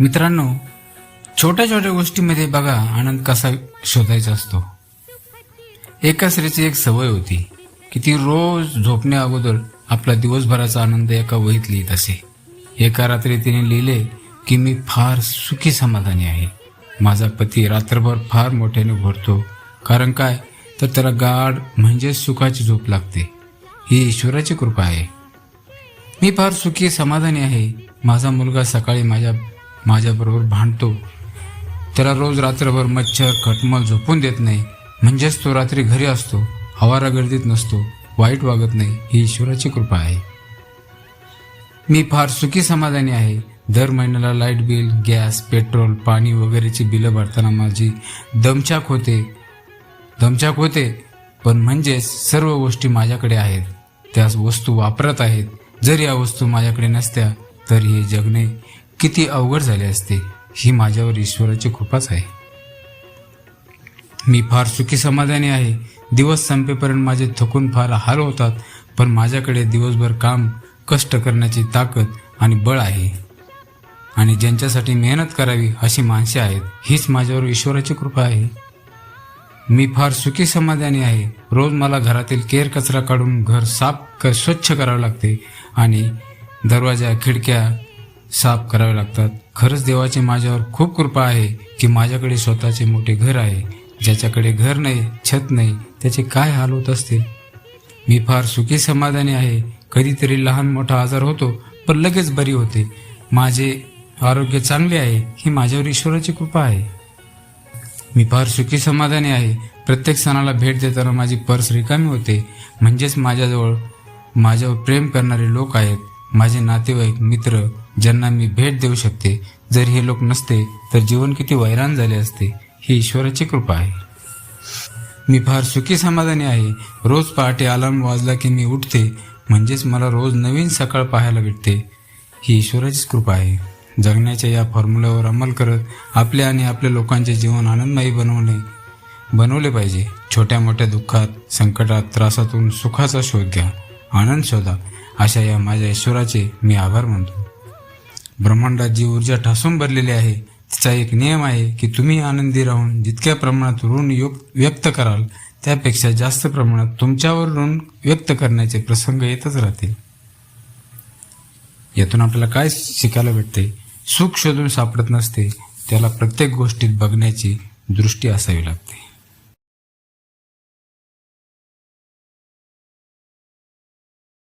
मित्रांनो छोट्या छोट्या गोष्टीमध्ये बघा आनंद कसा शोधायचा असतो. एका स्त्रीची एक सवय होती की ती रोज झोपण्या अगोदर आपला दिवसभराचा आनंद एका वहीत लिहित असे. एका रात्री तिने लिहिले की मी फार सुखी समाधानी आहे. माझा पती रात्रभर फार मोठ्याने भरतो कारण काय? तर त्याला गाढ म्हणजे सुखाची झोप लागते. ही ईश्वराची कृपा आहे. मी फार सुखी समाधानी आहे. माझा मुलगा सकाळी माझ्या माझ्याबरोबर भांडतो. त्याला रोज रात्रभर मच्छर खटमल झोपून देत नाही. म्हणजेच तो रात्री घरी असतो. आवारा गर्दीत नसतो. वाईट वागत नाही. ही ईश्वराची कृपा आहे. मी फार सुखी समाधानी आहे. दर महिन्याला लाइट बिल गॅस पेट्रोल पाणी वगैरेची बिलं भरताना माझी दमछाक होते. दमछाक होते. पण म्हणजेच सर्व गोष्टी माझ्याकडे आहेत. त्या वस्तू वापरत आहेत. जर या वस्तू माझ्याकडे नसत्या तर हे जगणे किती अवघड झाले असते ही माझ्यावर ईश्वराची कृपाच आहे. मी फार सुखी समाधानी आहे. दिवस संपेपर्यंत माझे थकून फार हाल होतात पण माझ्याकडे दिवसभर काम कष्ट करण्याची ताकद आणि बळ आहे. आणि ज्यांच्यासाठी मेहनत करावी अशी माणसे आहेत हीच माझ्यावर ईश्वराची कृपा आहे. मी फार सुखी समाधानी आहे. रोज मला घरातील केर कचरा काढून घर साफ क स्वच्छ करावे लागते आणि दरवाजा खिडक्या साफ करावे लागतात. खरंच देवाची माझ्यावर खूप कृपा आहे की माझ्याकडे स्वतःचे मोठे घर आहे. ज्याच्याकडे घर नाही छत नाही त्याचे काय हाल होत असतील मी फार सुखी समाधानी आहे. कधीतरी लहान मोठा आजार होतो पण लगेच बरी होते. माझे आरोग्य चांगले आहे ही माझ्यावर ईश्वराची कृपा आहे. मी फार सुखी समाधानी आहे. प्रत्येक सणाला भेट देताना माझी पर्स रिकामी होते. म्हणजेच माझ्याजवळ माझ्यावर प्रेम करणारे लोक आहेत. माझे नातेवाईक मित्र ज्यांना मी भेट देऊ शकते जर हे लोक नसते तर जीवन किती वैराण झाले असते ही ईश्वराची कृपा आहे. मी फार सुखी समाधानी आहे. रोज पहाटे अलार्म वाजला की मी उठते म्हणजेच मला रोज नवीन सकाळ पाहायला भेटते. ही ईश्वराचीच कृपा आहे. जगण्याच्या या फॉर्म्युल्यावर अंमल करत आपले आणि आपल्या लोकांचे जीवन आनंदमयी बनवणे बनवले पाहिजे. छोट्या मोठ्या दुःखात संकटात त्रासातून सुखाचा शोध घ्या आनंद शोधा. अशा या माझ्या ईश्वराचे मी आभार मानतो. ब्रह्मांडात जी ऊर्जा ठासून भरलेली आहे. तिचा एक नियम आहे की तुम्ही आनंदी राहून जितक्या प्रमाणात ऋण व्यक्त कराल त्यापेक्षा जास्त प्रमाणात तुमच्यावर ऋण व्यक्त करण्याचे प्रसंग येतच राहतील. यातून आपल्याला काय शिकायला भेटते? सुख शोधून सापडत नसते. त्याला प्रत्येक गोष्टीत बघण्याची दृष्टी असावी लागते.